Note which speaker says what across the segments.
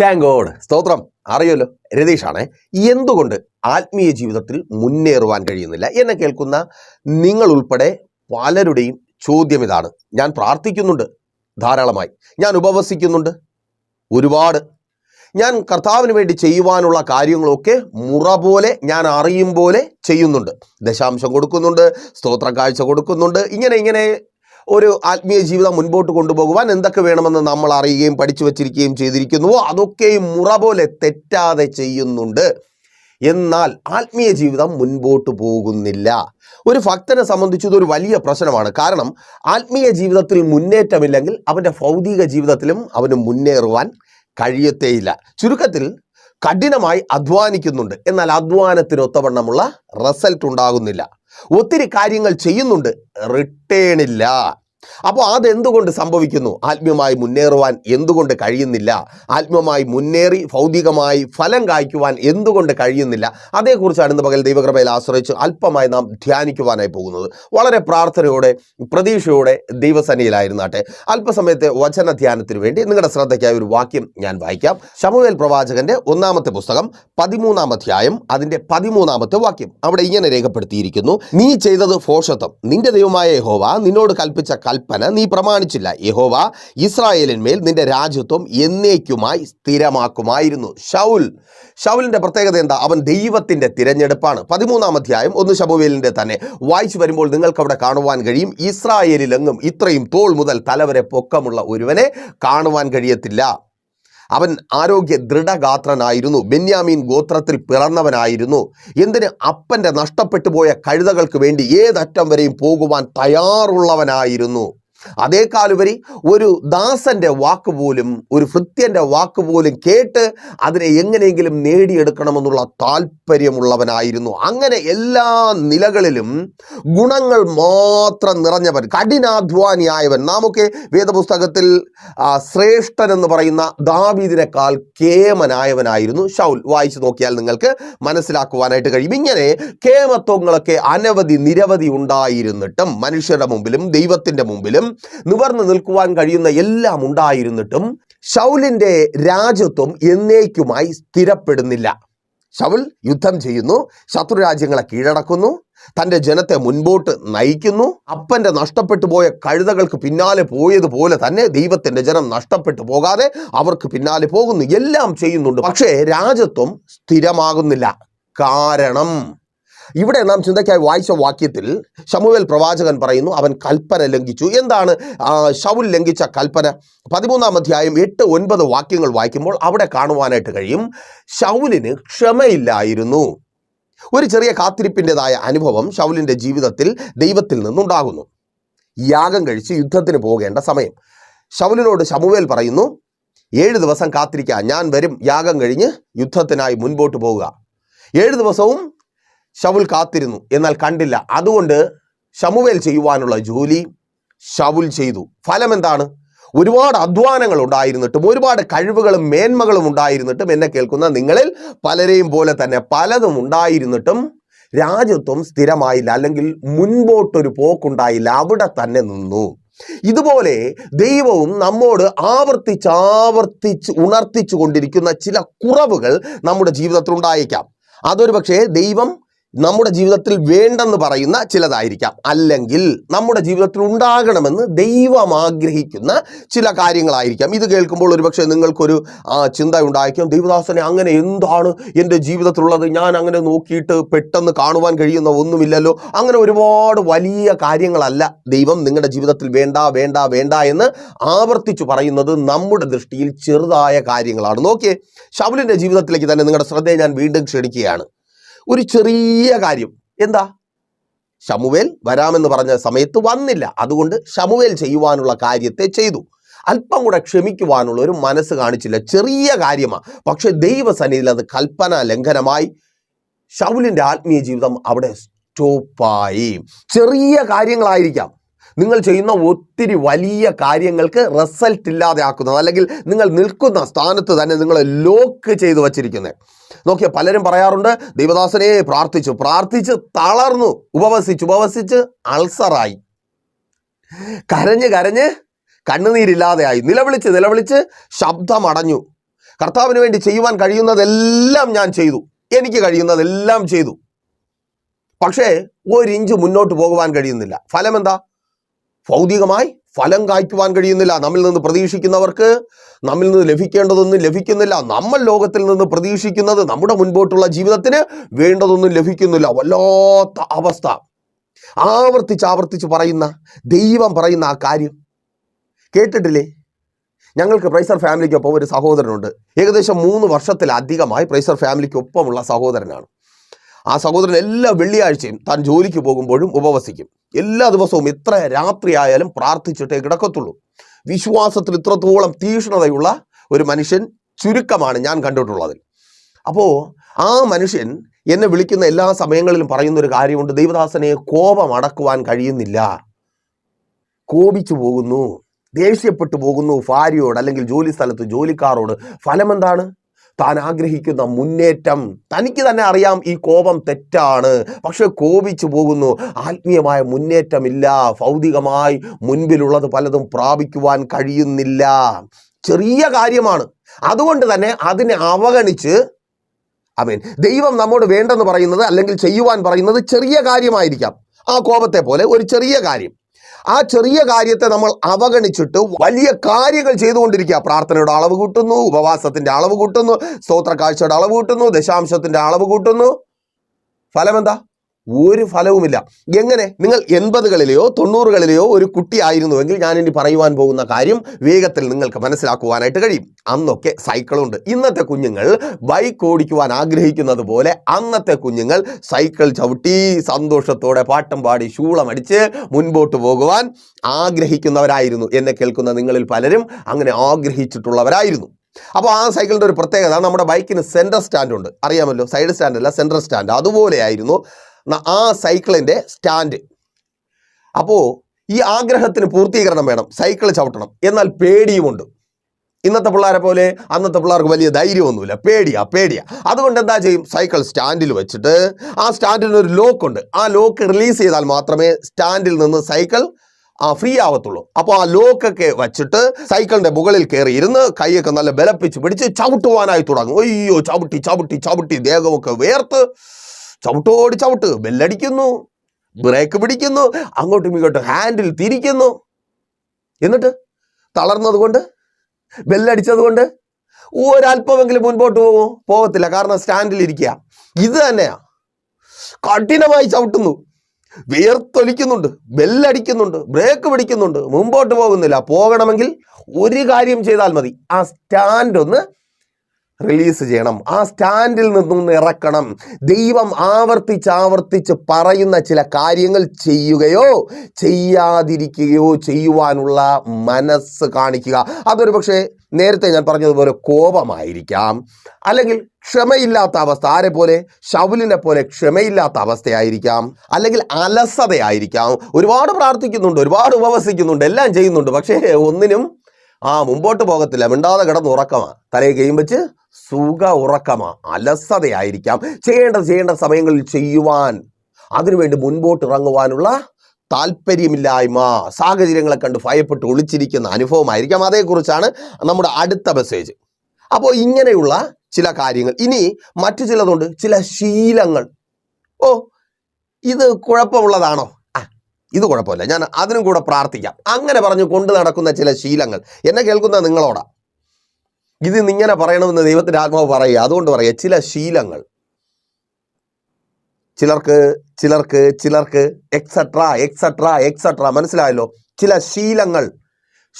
Speaker 1: Thank God സ്തോത്രം. അറിയല്ലോ രതീഷാണേ എന്തുകൊണ്ട് ആത്മീയ ജീവിതത്തിൽ മുന്നേറുവാൻ കഴിയുന്നില്ല? എന്നെ കേൾക്കുന്ന നിങ്ങൾ ഉൾപ്പെടെ പലരുടെയും ചോദ്യം ഇതാണ്. ഞാൻ പ്രാർത്ഥിക്കുന്നുണ്ട് ധാരാളമായി. ഞാൻ ഉപവസിക്കുന്നുണ്ട് ഒരുപാട്. ഞാൻ കർത്താവിന് വേണ്ടി ചെയ്യുവാനുള്ള കാര്യങ്ങളൊക്കെ മുറ പോലെ ഞാൻ അറിയും പോലെ ചെയ്യുന്നുണ്ട്. ദശാംശം കൊടുക്കുന്നുണ്ട് സ്തോത്ര കാഴ്ച കൊടുക്കുന്നുണ്ട്. ഇങ്ങനെ ഇങ്ങനെ ഒരു ആത്മീയ ജീവിതം മുൻപോട്ട് കൊണ്ടുപോകുവാൻ എന്തൊക്കെ വേണമെന്ന് നമ്മൾ അറിയുകയും പഠിച്ചു വച്ചിരിക്കുകയും ചെയ്തിരിക്കുന്നുവോ അതൊക്കെയും മുറ പോലെ തെറ്റാതെ ചെയ്യുന്നുണ്ട്. എന്നാൽ ആത്മീയ ജീവിതം മുൻപോട്ട് പോകുന്നില്ല. ഒരു ഭക്തനെ സംബന്ധിച്ച് ഇതൊരു വലിയ പ്രശ്നമാണ്. കാരണം ആത്മീയ ജീവിതത്തിൽ മുന്നേറ്റമില്ലെങ്കിൽ അവന്റെ ഭൗതിക ജീവിതത്തിലും അവന് മുന്നേറുവാൻ കഴിയത്തേയില്ല. ചുരുക്കത്തിൽ കഠിനമായി അധ്വാനിക്കുന്നുണ്ട്. എന്നാൽ അധ്വാനത്തിന് ഒത്തവണ്ണമുള്ള റിസൾട്ട് ഉണ്ടാകുന്നില്ല. ഒത്തിരി കാര്യങ്ങൾ ചെയ്യുന്നുണ്ട്. റിട്ടേൺ ഇല്ല അപ്പോൾ അതെന്തുകൊണ്ട് സംഭവിക്കുന്നു? ആത്മീയമായി മുന്നേറുവാൻ എന്തുകൊണ്ട് കഴിയുന്നില്ല? ആത്മീയമായി മുന്നേറി ഭൗതികമായി ഫലം കായ്ക്കുവാൻ എന്തുകൊണ്ട് കഴിയുന്നില്ല? അതേക്കുറിച്ചാണ് ഇന്ന് പകൽ ദൈവകൃപയിൽ ആശ്രയിച്ച് അല്പമായി നാം ധ്യാനിക്കുവാനായി പോകുന്നത്. വളരെ പ്രാർത്ഥനയോടെ പ്രതീക്ഷയോടെ ദൈവസന്നിയിലായിരുന്നാട്ടെ അല്പസമയത്തെ വചന ധ്യാനത്തിന് വേണ്ടി നിങ്ങളുടെ ശ്രദ്ധയ്ക്കായി ഒരു വാക്യം ഞാൻ വായിക്കാം. ശമുവേൽ പ്രവാചകന്റെ ഒന്നാമത്തെ പുസ്തകം പതിമൂന്നാം അധ്യായം അതിന്റെ പതിമൂന്നാമത്തെ വാക്യം. അവിടെ ഇങ്ങനെ രേഖപ്പെടുത്തിയിരിക്കുന്നു. നീ ചെയ്തത് ഫോഷത്വം നിന്റെ ദൈവമായ ഹോവ നിന്നോട് കൽപ്പിച്ച കൽപ്പന നീ പ്രമാണിച്ചില്ല. യഹോവ ഇസ്രായേലിന്മേൽ നിന്റെ രാജ്യത്വം എന്നേക്കുമായി സ്ഥിരമാക്കുമായിരുന്നു. ഷൗൽ ഷൗലിന്റെ പ്രത്യേകത എന്താ? അവൻ ദൈവത്തിന്റെ തിരഞ്ഞെടുപ്പാണ്. പതിമൂന്നാം അധ്യായം ഒന്ന് ഷബുവേലിന്റെ തന്നെ. വായിച്ചു വരുമ്പോൾ നിങ്ങൾക്ക് അവിടെ കാണുവാൻ കഴിയും ഇസ്രായേലിലെങ്ങും ഇത്രയും തോൾ മുതൽ തലവരെ പൊക്കമുള്ള ഒരുവനെ കാണുവാൻ കഴിയത്തില്ല. അവൻ ആരോഗ്യ ദൃഢഗാത്രനായിരുന്നു. ബെന്യാമീൻ ഗോത്രത്തിൽ പിറന്നവനായിരുന്നു. എന്തിന് അപ്പന്റെ നഷ്ടപ്പെട്ടു പോയ കഴുതകൾക്ക് വേണ്ടി ഏതറ്റം വരെയും പോകുവാൻ തയ്യാറുള്ളവനായിരുന്നു? അതേക്കാളുപരി ഒരു ദാസന്റെ വാക്കുപോലും ഒരു ഭൃത്യന്റെ വാക്കുപോലും കേട്ട് അതിനെ എങ്ങനെയെങ്കിലും നേടിയെടുക്കണമെന്നുള്ള താല്പര്യമുള്ളവനായിരുന്നു. അങ്ങനെ എല്ലാ നിലകളിലും ഗുണങ്ങൾ മാത്രം നിറഞ്ഞവൻ കഠിനാധ്വാനിയായവൻ. നാമൊക്കെ വേദപുസ്തകത്തിൽ ശ്രേഷ്ഠൻ എന്ന് പറയുന്ന ദാവീദിനേക്കാൾ കേമനായവനായിരുന്നു ഷൗൽ. വായിച്ചു നോക്കിയാൽ നിങ്ങൾക്ക് മനസ്സിലാക്കുവാനായിട്ട് കഴിയും. ഇങ്ങനെ കേമത്വങ്ങളൊക്കെ അനവധി നിരവധി ഉണ്ടായിരുന്നിട്ടും മനുഷ്യരുടെ മുമ്പിലും ദൈവത്തിന്റെ മുമ്പിലും നിവർന്നു നിൽക്കുവാൻ കഴിയുന്ന എല്ലാം ഉണ്ടായിരുന്നിട്ടും ഷൗലിന്റെ രാജ്യത്വം എന്നേക്കുമായി സ്ഥിരപ്പെടുന്നില്ല. ഷൗൽ യുദ്ധം ചെയ്യുന്നു ശത്രുരാജ്യങ്ങളെ കീഴടക്കുന്നു തന്റെ ജനത്തെ മുൻപോട്ട് നയിക്കുന്നു. അപ്പന്റെ നഷ്ടപ്പെട്ടു പോയ കഴുതകൾക്ക് പിന്നാലെ പോയതുപോലെ തന്നെ ദൈവത്തിന്റെ ജനം നഷ്ടപ്പെട്ടു പോകാതെ അവർക്ക് പിന്നാലെ പോകുന്നു. എല്ലാം ചെയ്യുന്നുണ്ട്. പക്ഷേ രാജ്യത്വം സ്ഥിരമാകുന്നില്ല. കാരണം ഇവിടെ നാം ചിന്തയ്ക്കായി വായിച്ച വാക്യത്തിൽ ശമുവേൽ പ്രവാചകൻ പറയുന്നു അവൻ കൽപ്പന ലംഘിച്ചു. എന്താണ്? ഷൗൽ ലംഘിച്ച കൽപ്പന. പതിമൂന്നാം അധ്യായം എട്ട് ഒൻപത് വാക്യങ്ങൾ വായിക്കുമ്പോൾ അവിടെ കാണുവാനായിട്ട് കഴിയും ഷൗലിന് ക്ഷമയില്ലായിരുന്നു. ഒരു ചെറിയ കാത്തിരിപ്പിന്റെതായ അനുഭവം ശൗലിന്റെ ജീവിതത്തിൽ ദൈവത്തിൽ നിന്നുണ്ടാകുന്നു. യാഗം കഴിച്ച് യുദ്ധത്തിന് പോകേണ്ട സമയം. ഷൗലിനോട് ശമുവേൽ പറയുന്നു ഏഴ് ദിവസം കാത്തിരിക്കുക ഞാൻ വരും. യാഗം കഴിഞ്ഞ് യുദ്ധത്തിനായി മുൻപോട്ട് പോവുക. ഏഴ് ദിവസവും ശവുൽ കാത്തിരുന്നു. എന്നാൽ കണ്ടില്ല. അതുകൊണ്ട് ശമുവേൽ ചെയ്യുവാനുള്ള ജോലി ശവുൽ ചെയ്തു. ഫലം എന്താണ് ഒരുപാട് അധ്വാനങ്ങൾ ഉണ്ടായിരുന്നിട്ടും ഒരുപാട് കഴിവുകളും മേന്മകളും ഉണ്ടായിരുന്നിട്ടും എന്നെ കേൾക്കുന്ന നിങ്ങളിൽ പലരെയും പോലെ തന്നെ പലതും ഉണ്ടായിരുന്നിട്ടും രാജ്യത്വം സ്ഥിരമായില്ല. അല്ലെങ്കിൽ മുൻപോട്ടൊരു പോക്കുണ്ടായില്ല. അവിടെ തന്നെ നിന്നു. ഇതുപോലെ ദൈവവും നമ്മോട് ആവർത്തിച്ച് ആവർത്തിച്ച് ഉണർത്തിച്ചു കൊണ്ടിരിക്കുന്ന ചില കുറവുകൾ നമ്മുടെ ജീവിതത്തിൽ ഉണ്ടായേക്കാം. അതൊരു പക്ഷേ ദൈവം നമ്മുടെ ജീവിതത്തിൽ വേണ്ടെന്ന് പറയുന്ന ചിലതായിരിക്കാം. അല്ലെങ്കിൽ നമ്മുടെ ജീവിതത്തിൽ ഉണ്ടാകണമെന്ന് ദൈവം ആഗ്രഹിക്കുന്ന ചില കാര്യങ്ങളായിരിക്കാം. ഇത് കേൾക്കുമ്പോൾ ഒരുപക്ഷെ നിങ്ങൾക്കൊരു ചിന്ത ഉണ്ടായിരിക്കാം. ദൈവദാസനെ അങ്ങനെ എന്താണ് എന്റെ ജീവിതത്തിലുള്ളത്? ഞാൻ അങ്ങനെ നോക്കിയിട്ട് പെട്ടെന്ന് കാണുവാൻ കഴിയുന്ന ഒന്നുമില്ലല്ലോ. അങ്ങനെ ഒരുപാട് വലിയ കാര്യങ്ങളല്ല ദൈവം നിങ്ങളുടെ ജീവിതത്തിൽ വേണ്ട വേണ്ട വേണ്ട എന്ന് ആവർത്തിച്ചു പറയുന്നത് നമ്മുടെ ദൃഷ്ടിയിൽ ചെറുതായ കാര്യങ്ങളാണ്. നോക്കിയേ ഷൗലിന്റെ ജീവിതത്തിലേക്ക് തന്നെ നിങ്ങളുടെ ശ്രദ്ധയെ ഞാൻ വീണ്ടും ക്ഷണിക്കുകയാണ്. ഒരു ചെറിയ കാര്യം. എന്താ? ശമുവേൽ വരാമെന്ന് പറഞ്ഞ സമയത്ത് വന്നില്ല. അതുകൊണ്ട് ശമുവേൽ ചെയ്യുവാനുള്ള കാര്യത്തെ ചെയ്തു. അല്പം കൂടെ ക്ഷമിക്കുവാനുള്ള ഒരു മനസ്സ് കാണിച്ചില്ല. ചെറിയ കാര്യമാണ് പക്ഷെ ദൈവസന്നിധിയിൽ അത് കൽപ്പന ലംഘനമായി ഷൗലിന്റെ ആത്മീയ ജീവിതം അവിടെ സ്റ്റോപ്പായി ചെറിയ കാര്യങ്ങളായിരിക്കാം. നിങ്ങൾ ചെയ്യുന്ന ഒത്തിരി വലിയ കാര്യങ്ങൾക്ക് റിസൾട്ട് ഇല്ലാതെ ആക്കുന്നത് അല്ലെങ്കിൽ നിങ്ങൾ നിൽക്കുന്ന സ്ഥാനത്ത് തന്നെ നിങ്ങൾ ലോക്ക് ചെയ്തു വച്ചിരിക്കുന്നത് നോക്കിയ പലരും പറയാറുണ്ട് ദൈവദാസനെ പ്രാർത്ഥിച്ചു. പ്രാർത്ഥിച്ച് തളർന്നു. ഉപവസിച്ച്. ഉപവസിച്ച് അൾസറായി. കരഞ്ഞ് കരഞ്ഞ് കണ്ണുനീരില്ലാതെയായി. നിലവിളിച്ച് നിലവിളിച്ച് ശബ്ദമടഞ്ഞു. കർത്താവിന് വേണ്ടി ചെയ്യുവാൻ കഴിയുന്നതെല്ലാം ഞാൻ ചെയ്തു. എനിക്ക് കഴിയുന്നതെല്ലാം ചെയ്തു. പക്ഷേ ഒരിഞ്ച് മുന്നോട്ട് പോകുവാൻ കഴിയുന്നില്ല. ഫലം എന്താ ഭൗതികമായി ഫലം കായ്ക്കുവാൻ കഴിയുന്നില്ല. നമ്മിൽ നിന്ന് പ്രതീക്ഷിക്കുന്നവർക്ക് നമ്മിൽ നിന്ന് ലഭിക്കേണ്ടതൊന്നും ലഭിക്കുന്നില്ല. നമ്മൾ ലോകത്തിൽ നിന്ന് പ്രതീക്ഷിക്കുന്നത് നമ്മുടെ മുൻപോട്ടുള്ള ജീവിതത്തിന് വേണ്ടതൊന്നും ലഭിക്കുന്നില്ല. വല്ലാത്ത അവസ്ഥ. ആവർത്തിച്ച് ആവർത്തിച്ച് പറയുന്ന ദൈവം പറയുന്ന ആ കാര്യം. കേട്ടിട്ടില്ലേ? ഞങ്ങൾക്ക് പ്രൈസർ ഫാമിലിക്കൊപ്പം ഒരു സഹോദരനുണ്ട്. ഏകദേശം മൂന്ന് വർഷത്തിലധികമായി പ്രൈസർ ഫാമിലിക്കൊപ്പമുള്ള സഹോദരനാണ്. ആ സഹോദരൻ എല്ലാ വെള്ളിയാഴ്ചയും താൻ ജോലിക്ക് പോകുമ്പോഴും ഉപവസിക്കും. എല്ലാ ദിവസവും എത്ര രാത്രിയായാലും പ്രാർത്ഥിച്ചിട്ടേ കിടക്കത്തുള്ളൂ. വിശ്വാസത്തിൽ ഇത്രത്തോളം തീഷ്ണതയുള്ള ഒരു മനുഷ്യൻ ചുരുക്കമാണ് ഞാൻ കണ്ടിട്ടുള്ളതിൽ അപ്പോൾ ആ മനുഷ്യൻ എന്നെ വിളിക്കുന്ന എല്ലാ സമയങ്ങളിലും പറയുന്ന ഒരു കാര്യമുണ്ട്. ദൈവദാസനെ കോപം അടക്കുവാൻ കഴിയുന്നില്ല. കോപിച്ചു പോകുന്നു. ദേഷ്യപ്പെട്ടു പോകുന്നു ഭാര്യയോട് അല്ലെങ്കിൽ ജോലി സ്ഥലത്ത് ജോലിക്കാരോട്. ഫലം എന്താണ് താൻ ആഗ്രഹിക്കുന്ന മുന്നേറ്റം. തനിക്ക് തന്നെ അറിയാം ഈ കോപം തെറ്റാണ്. പക്ഷെ കോപിച്ചു പോകുന്നു. ആത്മീയമായ മുന്നേറ്റമില്ല. ഭൗതികമായി മുൻപിലുള്ളത് പലതും പ്രാപിക്കുവാൻ കഴിയുന്നില്ല. ചെറിയ കാര്യമാണ്. അതുകൊണ്ട് തന്നെ അതിനെ അവഗണിച്ച് അമീൻ ദൈവം നമ്മോട് വേണ്ടെന്ന് പറയുന്നത് അല്ലെങ്കിൽ ചെയ്യുവാൻ പറയുന്നത് ചെറിയ കാര്യമായിരിക്കാം. ആ കോപത്തെ പോലെ ഒരു ചെറിയ കാര്യം. ആ ചെറിയ കാര്യത്തെ നമ്മൾ അവഗണിച്ചിട്ട് വലിയ കാര്യങ്ങൾ ചെയ്തുകൊണ്ടിരിക്കുക. പ്രാർത്ഥനയുടെ അളവ് കൂട്ടുന്നു ഉപവാസത്തിന്റെ അളവ് കൂട്ടുന്നു സ്തോത്ര കാഴ്ചയുടെ അളവ് കൂട്ടുന്നു ദശാംശത്തിന്റെ അളവ് കൂട്ടുന്നു. ഫലമെന്താ? ഒരു ഫലവുമില്ല. എങ്ങനെ? നിങ്ങൾ എൺപതുകളിലെയോ തൊണ്ണൂറുകളിലെയോ ഒരു കുട്ടിയായിരുന്നുവെങ്കിൽ ഞാൻ ഇനി പറയുവാൻ പോകുന്ന കാര്യം വേഗത്തിൽ നിങ്ങൾക്ക് മനസ്സിലാക്കുവാനായിട്ട് കഴിയും. അന്നൊക്കെ സൈക്കിളുണ്ട്. ഇന്നത്തെ കുഞ്ഞുങ്ങൾ ബൈക്ക് ഓടിക്കുവാൻ ആഗ്രഹിക്കുന്നത് പോലെ അന്നത്തെ കുഞ്ഞുങ്ങൾ സൈക്കിൾ ചവിട്ടി സന്തോഷത്തോടെ പാട്ടും പാടി ശൂളമടിച്ച് മുൻപോട്ട് പോകുവാൻ ആഗ്രഹിക്കുന്നവരായിരുന്നു. എന്നെ കേൾക്കുന്ന നിങ്ങളിൽ പലരും അങ്ങനെ ആഗ്രഹിച്ചിട്ടുള്ളവരായിരുന്നു. അപ്പോൾ ആ സൈക്കിളിന്റെ ഒരു പ്രത്യേകത നമ്മുടെ ബൈക്കിന് സെന്റർ സ്റ്റാൻഡ് ഉണ്ട് അറിയാമല്ലോ സൈഡ് സ്റ്റാൻഡ് അല്ല സെൻട്രൽ സ്റ്റാൻഡ്. അതുപോലെയായിരുന്നു ആ സൈക്കിളിന്റെ സ്റ്റാൻഡ് അപ്പോൾ ഈ ആഗ്രഹത്തിന് പൂർത്തീകരണം വേണം സൈക്കിൾ ചവിട്ടണം. എന്നാൽ പേടിയുമുണ്ട്. ഇന്നത്തെ പിള്ളേരെ പോലെ അന്നത്തെ പിള്ളേർക്ക് വലിയ ധൈര്യമൊന്നുമില്ല. പേടിയാ പേടിയാ. അതുകൊണ്ട് എന്താ ചെയ്യും? സൈക്കിൾ സ്റ്റാൻഡിൽ വെച്ചിട്ട് ആ സ്റ്റാൻഡിന് ഒരു ലോക്ക് ഉണ്ട്. ആ ലോക്ക് റിലീസ് ചെയ്താൽ മാത്രമേ സ്റ്റാൻഡിൽ നിന്ന് സൈക്കിൾ ആ ഫ്രീ ആവത്തുള്ളൂ. അപ്പോൾ ആ ലോക്കൊക്കെ വെച്ചിട്ട് സൈക്കിളിന്റെ മുകളിൽ കയറി ഇരുന്ന് കൈയൊക്കെ നല്ല ബലപ്പിച്ച് പിടിച്ച് ചവിട്ടുവാനായി തുടങ്ങും. അയ്യോ ചവിട്ടി ചവിട്ടി ചവിട്ടി ദേഹമൊക്കെ വേർത്ത് ചവിട്ടോടി ചവിട്ട് ബെല്ലടിക്കുന്നു ബ്രേക്ക് പിടിക്കുന്നു അങ്ങോട്ടും ഇങ്ങോട്ടും ഹാൻഡിൽ തിരിക്കുന്നു. എന്നിട്ട് തളർന്നത് ബെല്ലടിച്ചതുകൊണ്ട് ബെല്ലടിച്ചത് കൊണ്ട് ഒരല്പമെങ്കിലും മുൻപോട്ട് പോകുമോ പോകത്തില്ല. കാരണം സ്റ്റാൻഡിൽ ഇരിക്കുക. ഇത് തന്നെയാ. കഠിനമായി ചവിട്ടുന്നു. വിയർത്തൊലിക്കുന്നുണ്ട് ബെല്ലടിക്കുന്നുണ്ട് ബ്രേക്ക് പിടിക്കുന്നുണ്ട് മുമ്പോട്ട് പോകുന്നില്ല. പോകണമെങ്കിൽ ഒരു കാര്യം ചെയ്താൽ മതി. ആ സ്റ്റാൻഡ് ഒന്ന് റിലീസ് ചെയ്യണം. ആ സ്റ്റാൻഡിൽ നിന്നൊന്ന് ഇറക്കണം. ദൈവം ആവർത്തിച്ച് ആവർത്തിച്ച് പറയുന്ന ചില കാര്യങ്ങൾ ചെയ്യുകയോ ചെയ്യാതിരിക്കുകയോ ചെയ്യുവാനുള്ള മനസ്സ് കാണിക്കുക. അതൊരു പക്ഷേ നേരത്തെ ഞാൻ പറഞ്ഞതുപോലെ കോപമായിരിക്കാം. അല്ലെങ്കിൽ ക്ഷമയില്ലാത്ത അവസ്ഥ ആരെ പോലെ? ശൗലിനെ പോലെ ക്ഷമയില്ലാത്ത അവസ്ഥയായിരിക്കാം. അല്ലെങ്കിൽ അലസതയായിരിക്കാം. ഒരുപാട് പ്രാർത്ഥിക്കുന്നുണ്ട് ഒരുപാട് ഉപവസിക്കുന്നുണ്ട് എല്ലാം ചെയ്യുന്നുണ്ട്. പക്ഷേ ഒന്നിനും ആ മുമ്പോട്ട് പോകത്തില്ല. മിണ്ടാതെ കിടന്ന് ഉറക്കമാണ് തലയിൽ കൈയും വെച്ച് സുഖ ഉറക്കമാ. അലസതയായിരിക്കാം. ചെയ്യേണ്ടത് ചെയ്യേണ്ട സമയങ്ങളിൽ ചെയ്യുവാൻ. അതിനുവേണ്ടി മുൻപോട്ട് ഇറങ്ങുവാനുള്ള താല്പര്യമില്ലായ്മ. സാഹചര്യങ്ങളെ കണ്ട് ഭയപ്പെട്ട് ഒളിച്ചിരിക്കുന്ന അനുഭവമായിരിക്കാം. അതേക്കുറിച്ചാണ് നമ്മുടെ അടുത്ത മെസ്സേജ് അപ്പോൾ ഇങ്ങനെയുള്ള ചില കാര്യങ്ങൾ. ഇനി മറ്റു ചിലതുണ്ട്. ചില ശീലങ്ങൾ. ഓ ഇത് കുഴപ്പമുള്ളതാണോ? ഇത് കുഴപ്പമില്ല. ഞാൻ അതിനും കൂടെ പ്രാർത്ഥിക്കാം. അങ്ങനെ പറഞ്ഞു കൊണ്ടു നടക്കുന്ന ചില ശീലങ്ങൾ. എന്നെ കേൾക്കുന്ന നിങ്ങളോടാ. ഇത് ഇങ്ങനെ പറയണമെന്ന് ദൈവത്തിന്റെ ആത്മാവ് പറയുക. അതുകൊണ്ട് പറയുക ചില ശീലങ്ങൾ. ചിലർക്ക് ചിലർക്ക് ചിലർക്ക് എക്സെട്ര എക്സെട്ര എക്സെട്ര മനസ്സിലായല്ലോ? ചില ശീലങ്ങൾ.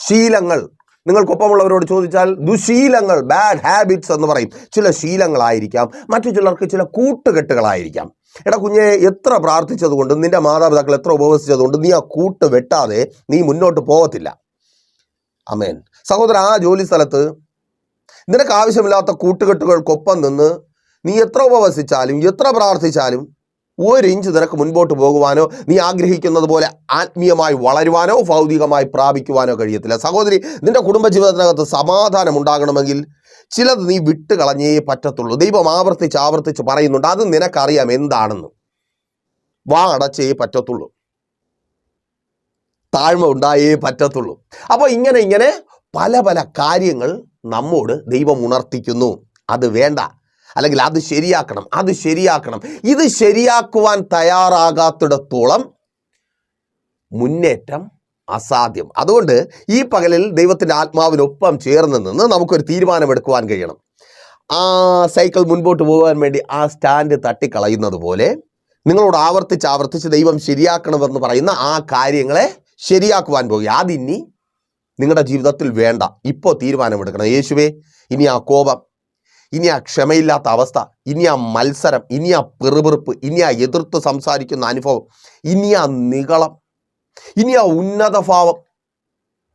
Speaker 1: ശീലങ്ങൾ. നിങ്ങൾക്കൊപ്പമുള്ളവരോട് ചോദിച്ചാൽ ദുശീലങ്ങൾ ബാഡ് ഹാബിറ്റ്സ് എന്ന് പറയും. ചില ശീലങ്ങളായിരിക്കാം. മറ്റു ചിലർക്ക് ചില കൂട്ടുകെട്ടുകളായിരിക്കാം. എടാ കുഞ്ഞെ എത്ര പ്രാർത്ഥിച്ചതുകൊണ്ട് നിന്റെ മാതാപിതാക്കൾ എത്ര ഉപവസിച്ചതുകൊണ്ട് നീ ആ കൂട്ട് വെട്ടാതെ നീ മുന്നോട്ട് പോകത്തില്ല. അമേൻ സഹോദരൻ ആ ജോലി സ്ഥലത്ത് നിനക്ക് ആവശ്യമില്ലാത്ത കൂട്ടുകെട്ടുകൾക്കൊപ്പം നിന്ന് നീ എത്ര ഉപവസിച്ചാലും എത്ര പ്രാർത്ഥിച്ചാലും ഒരു ഇഞ്ച് നിനക്ക് മുൻപോട്ട് പോകുവാനോ നീ ആഗ്രഹിക്കുന്നത് പോലെ ആത്മീയമായി വളരുവാനോ ഭൗതികമായി പ്രാപിക്കുവാനോ കഴിയത്തില്ല. സഹോദരി നിന്റെ കുടുംബജീവിതത്തിനകത്ത് സമാധാനം ഉണ്ടാകണമെങ്കിൽ ചിലത് നീ വിട്ട് കളഞ്ഞേ പറ്റത്തുള്ളൂ. ദൈവം ആവർത്തിച്ച് ആവർത്തിച്ച് പറയുന്നുണ്ട് അത് നിനക്കറിയാം എന്താണെന്ന്. വാ അടച്ചേ പറ്റത്തുള്ളൂ. താഴ്മ ഉണ്ടായേ പറ്റത്തുള്ളൂ. അപ്പോൾ ഇങ്ങനെ ഇങ്ങനെ പല പല കാര്യങ്ങൾ നമ്മോട് ദൈവം ഉണർത്തിക്കുന്നു. അത് വേണ്ട. അല്ലെങ്കിൽ അത് ശരിയാക്കണം. അത് ശരിയാക്കണം. ഇത് ശരിയാക്കുവാൻ തയ്യാറാകാത്തിടത്തോളം മുന്നേറ്റം അസാധ്യം. അതുകൊണ്ട് ഈ പകലിൽ ദൈവത്തിന്റെ ആത്മാവിനൊപ്പം ചേർന്ന് നിന്ന് നമുക്കൊരു തീരുമാനമെടുക്കുവാൻ കഴിയണം. ആ സൈക്കിൾ മുൻപോട്ട് പോകാൻ വേണ്ടി ആ സ്റ്റാൻഡ് തട്ടിക്കളയുന്നത് പോലെ നിങ്ങളോട് ആവർത്തിച്ച് ആവർത്തിച്ച് ദൈവം ശരിയാക്കണമെന്ന് പറയുന്ന ആ കാര്യങ്ങളെ ശരിയാക്കുവാൻ പോകുക. അതിനി നിങ്ങളുടെ ജീവിതത്തിൽ വേണ്ട. ഇപ്പോൾ തീരുമാനമെടുക്കണം. യേശുവേ ഇനി ആ കോപം ഇനി ആ ക്ഷമയില്ലാത്ത അവസ്ഥ ഇനി ആ മത്സരം ഇനി ആ പെറുപെറുപ്പ് ഇനി ആ എതിർത്ത് സംസാരിക്കുന്ന അനുഭവം ഇനി ആ നികളം ഇനി ആ ഉന്നത ഭാവം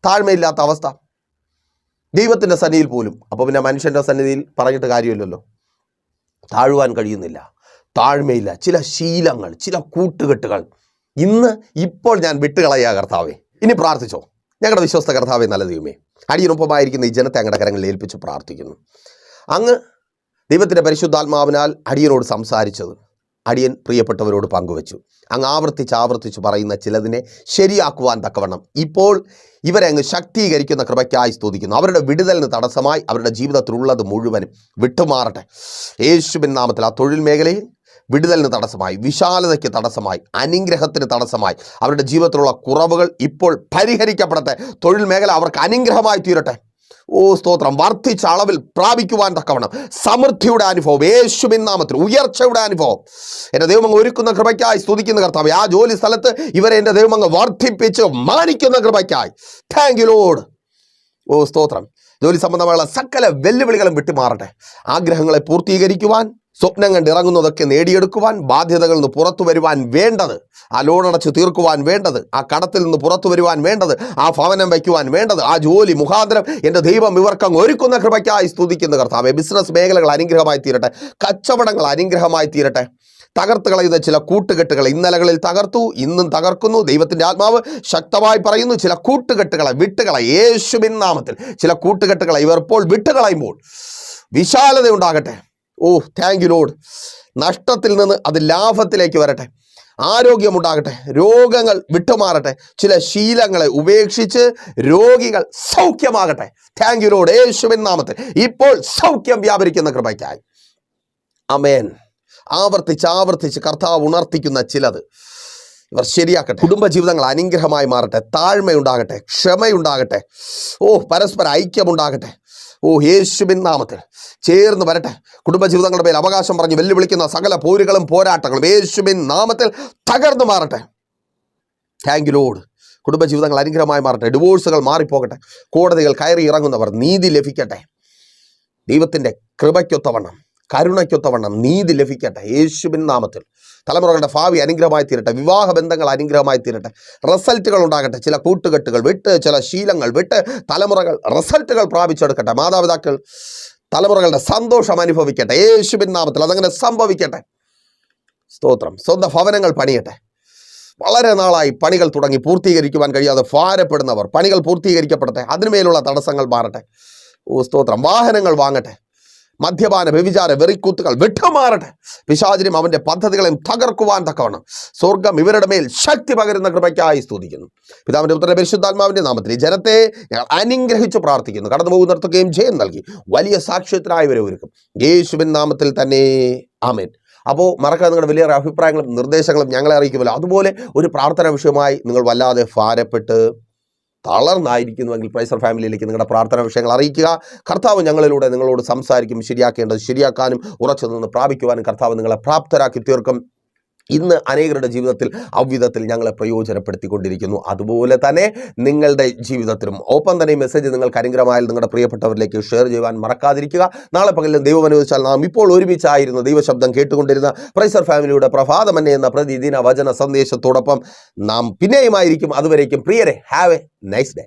Speaker 1: താഴ്മയില്ലാത്ത അവസ്ഥ. ദൈവത്തിന്റെ സന്നിധിയിൽ പോലും അപ്പോൾ പിന്നെ മനുഷ്യന്റെ സന്നിധിയിൽ പറഞ്ഞിട്ട് കാര്യമില്ലല്ലോ. താഴുവാൻ കഴിയുന്നില്ല. താഴ്മയില്ല. ചില ശീലങ്ങൾ ചില കൂട്ടുകെട്ടുകൾ. ഇന്ന് ഇപ്പോൾ ഞാൻ വിട്ടുകളയാ കർത്താവേ. ഇനി പ്രാർത്ഥിച്ചോ. ഞങ്ങളുടെ വിശ്വസ്ത കർത്താവേ നല്ല ദൈവമേ. അടിയനൊപ്പമായിരിക്കുന്ന ഈ ജനത്തെ അങ്ങയുടെ കരങ്ങളിൽ ഏൽപ്പിച്ച് പ്രാർത്ഥിക്കുന്നു. അങ്ങ് ദൈവത്തിന്റെ പരിശുദ്ധാത്മാവിനാൽ അടിയനോട് സംസാരിച്ചത് അടിയൻ പ്രിയപ്പെട്ടവരോട് പങ്കുവച്ചു. അങ്ങ് ആവർത്തിച്ച് ആവർത്തിച്ച് പറയുന്ന ചിലതിനെ ശരിയാക്കുവാൻ തക്കവണ്ണം. ഇപ്പോൾ ഇവരെ അങ്ങ് ശക്തീകരിക്കുന്ന കൃപയ്ക്കായി സ്തുതിക്കുന്നു. അവരുടെ വിടുതലിന് തടസ്സമായി അവരുടെ ജീവിതത്തിലുള്ളത് മുഴുവനും വിട്ടുമാറട്ടെ. യേശുബിൻ നാമത്തിൽ ആ തൊഴിൽ മേഖലയിൽ വിടുതലിന് തടസ്സമായി വിശാലതയ്ക്ക് തടസ്സമായി അനുഗ്രഹത്തിന് തടസ്സമായി. അവരുടെ ജീവിതത്തിലുള്ള കുറവുകൾ ഇപ്പോൾ പരിഹരിക്കപ്പെടട്ടെ. തൊഴിൽ മേഖല അവർക്ക് അനുഗ്രഹമായി തീരട്ടെ. ഓ സ്തോത്രം. വർദ്ധിച്ച അളവിൽ പ്രാപിക്കുവാൻ തക്കവണ്ണം. സമൃദ്ധിയുടെ അനുഭവം യേശുവിൻ നാമത്തിൽ ഉയർച്ചയുടെ അനുഭവം. എന്റെ ദൈവം ഒരുക്കുന്ന കൃപയ്ക്കായി സ്തുതിക്കുന്ന കർത്താവ് ആ ജോലി സ്ഥലത്ത് ഇവരെ എന്റെ ദൈവം വർദ്ധിപ്പിച്ച് മാനിക്കുന്ന കൃപയ്ക്കായി. താങ്ക് യു ലോഡ് ഓ സ്തോത്രം. ജോലി സംബന്ധമായുള്ള സകല വെല്ലുവിളികളും വിട്ടുമാറട്ടെ. ആഗ്രഹങ്ങളെ പൂർത്തീകരിക്കുവാൻ സ്വപ്നം കണ്ട് ഇറങ്ങുന്നതൊക്കെ നേടിയെടുക്കുവാൻ ബാധ്യതകളിൽ നിന്ന് പുറത്തു വരുവാൻ വേണ്ടത്. ആ ലോണടച്ച് തീർക്കുവാൻ വേണ്ടത്. ആ കടത്തിൽ നിന്ന് പുറത്തു വരുവാൻ വേണ്ടത്. ആ ഭവനം വയ്ക്കുവാൻ വേണ്ടത്. ആ ജോലി മുഖാന്തരം എന്റെ ദൈവം ഇവർക്കങ്ങ് ഒരുക്കുന്ന കൃപയ്ക്കായി സ്തുതിക്കുന്ന കർത്താവെ. ബിസിനസ് മേഖലകൾ അനുഗ്രഹമായി തീരട്ടെ. കച്ചവടങ്ങൾ അനുഗ്രഹമായി തീരട്ടെ. തകർത്ത് കളയുന്ന ചില കൂട്ടുകെട്ടുകൾ ഇന്നലകളിൽ തകർത്തു ഇന്നും തകർക്കുന്നു. ദൈവത്തിന്റെ ആത്മാവ് ശക്തമായി പറയുന്നു ചില കൂട്ടുകെട്ടുകളെ വിട്ടുകളെ യേശുബിൻ നാമത്തിൽ. ചില കൂട്ടുകെട്ടുകളെ ഇവർ ഇപ്പോൾ വിട്ടുകളയുമ്പോൾ വിശാലത ഉണ്ടാകട്ടെ ഓ താങ്ക് യു ലോഡ് നഷ്ടത്തിൽ നിന്ന് അത് ലാഭത്തിലേക്ക് വരട്ടെ. ആരോഗ്യമുണ്ടാകട്ടെ. രോഗങ്ങൾ വിട്ടുമാറട്ടെ. ചില ശീലങ്ങളെ ഉപേക്ഷിച്ച് രോഗികൾ സൗഖ്യമാകട്ടെ. താങ്ക് യു ലോഡ് യേശുവിൻ നാമത്തിൽ ഇപ്പോൾ സൗഖ്യം വ്യാപരിക്കുന്ന കൃപയ്ക്കായി. അമേൻ ആവർത്തിച്ച് ആവർത്തിച്ച് കർത്താവ് ഉണർത്തിക്കുന്ന ചിലത്. ഇവർ ശരിയാക്കട്ടെ. കുടുംബജീവിതങ്ങൾ അനുഗ്രഹമായി മാറട്ടെ. താഴ്മയുണ്ടാകട്ടെ. ക്ഷമയുണ്ടാകട്ടെ. ഓ പരസ്പര ഐക്യമുണ്ടാകട്ടെ. ഓ യേശുവിൻ നാമത്തിൽ. ചേർന്ന് വരട്ടെ. കുടുംബജീവിതങ്ങളുടെ മേൽ അവകാശം പറഞ്ഞ് വെല്ലുവിളിക്കുന്ന സകല പോരുകളും പോരാട്ടങ്ങളും യേശുവിൻ നാമത്തിൽ തകർന്നു മാറട്ടെ. താങ്ക് യു ലോഡ് കുടുംബജീവിതങ്ങൾ അനുഗ്രഹമായി മാറട്ടെ. ഡിവോഴ്സുകൾ മാറിപ്പോകട്ടെ. കോടതികൾ കയറി ഇറങ്ങുന്നവർ നീതി ലഭിക്കട്ടെ. ദൈവത്തിന്റെ കൃപയ്ക്കൊത്തവണ്ണം കരുണയ്ക്കൊത്തവണ്ണം നീതി ലഭിക്കട്ടെ. യേശുവിൻ നാമത്തിൽ. തലമുറകളുടെ ഭാവി അനുഗ്രഹമായി തീരട്ടെ വിവാഹ ബന്ധങ്ങൾ അനുഗ്രഹമായി തീരട്ടെ റിസൾട്ടുകൾ ഉണ്ടാകട്ടെ ചില കൂട്ടുകെട്ടുകൾ വിട്ട് ചില ശീലങ്ങൾ വിട്ട് തലമുറകൾ റിസൾട്ടുകൾ പ്രാപിച്ചെടുക്കട്ടെ. മാതാപിതാക്കൾ തലമുറകളുടെ സന്തോഷം അനുഭവിക്കട്ടെ. യേശുബിൻ നാമത്തിൽ അതങ്ങനെ സംഭവിക്കട്ടെ. സ്തോത്രം. സ്വന്തം ഭവനങ്ങൾ പണിയട്ടെ. വളരെ നാളായി പണികൾ തുടങ്ങി പൂർത്തീകരിക്കുവാൻ കഴിയാതെ ഭാരപ്പെടുന്നവർ പണികൾ പൂർത്തീകരിക്കപ്പെടട്ടെ അതിനുമേലുള്ള തടസ്സങ്ങൾ മാറട്ടെ. ഓ സ്തോത്രം. വാഹനങ്ങൾ വാങ്ങട്ടെ. മദ്യപാന വ്യഭിചാര വെറിക്കൂത്തുകൾ വിട്ടുമാറട്ടെ. പിശാചിനും അവന്റെ പദ്ധതികളെയും തകർക്കുവാൻ തക്കവണ്ണം. സ്വർഗം ഇവരുടെ മേൽ ശക്തി പകരുന്ന കൃപയ്ക്കായി സ്തുതിക്കുന്നു. പിതാവിന്റെ പുത്രന്റെ പരിശുദ്ധാത്മാവിന്റെ നാമത്തിൽ ജനത്തെ ഞങ്ങൾ അനുഗ്രഹിച്ചു പ്രാർത്ഥിക്കുന്നു. കടന്നു പോകുന്നിടത്തൊക്കെയും ജയം നൽകി. വലിയ സാക്ഷ്യത്തിനായവരെ ഒരുക്കും. യേശുവിൻ നാമത്തിൽ തന്നെ ആമേൻ. അപ്പോൾ മറക്കാതെ നിങ്ങളുടെ വലിയ അഭിപ്രായങ്ങളും നിർദ്ദേശങ്ങളും ഞങ്ങളെ അറിയിക്കുമല്ലോ. അതുപോലെ ഒരു പ്രാർത്ഥന വിഷയമായി നിങ്ങൾ വല്ലാതെ ഭാരപ്പെട്ട് തളർന്നായിരിക്കുന്നുവെങ്കിൽ പ്രൈസർ ഫാമിലിയിലേക്ക് നിങ്ങളുടെ പ്രാർത്ഥന വിഷയങ്ങൾ അറിയിക്കുക. കർത്താവ് ഞങ്ങളിലൂടെ നിങ്ങളോട് സംസാരിക്കും ശരിയാക്കേണ്ടത് ശരിയാക്കാനും ഉറച്ചു നിന്ന് പ്രാപിക്കുവാനും കർത്താവ് നിങ്ങളെ പ്രാപ്തരാക്കി തീർക്കും. ഇന്ന് അനേകരുടെ ജീവിതത്തിൽ അவ்விധത്തിൽ ഞങ്ങളെ പ്രയോജനപ്പെടുത്തിക്കൊണ്ടിരിക്കുന്നു. അതുപോലെ തന്നെ നിങ്ങളുടെ ജീവിതത്തിലും ഒപ്പം തന്നെ ഈ മെസ്സേജ് നിങ്ങൾക്ക് അനുഗ്രഹമായാൽ നിങ്ങളുടെ പ്രിയപ്പെട്ടവരിലേക്ക് ഷെയർ ചെയ്യുവാൻ മറക്കാതിരിക്കുക. നാളെ പകലും ദൈവം അനുവദിച്ചാൽ നാം ഇപ്പോൾ ഒരുമിച്ചായിരുന്നു ദൈവശബ്ദം കേട്ടുകൊണ്ടിരുന്ന പ്രൈസർ ഫാമിലിയുടെ പ്രഭാതമന്നെ എന്ന പ്രതിദിന വചന സന്ദേശത്തോടൊപ്പം നാം പിന്നെയുമായിരിക്കും. അതുവരേക്കും പ്രിയരെ ഹാവ് എ നൈസ് ഡേ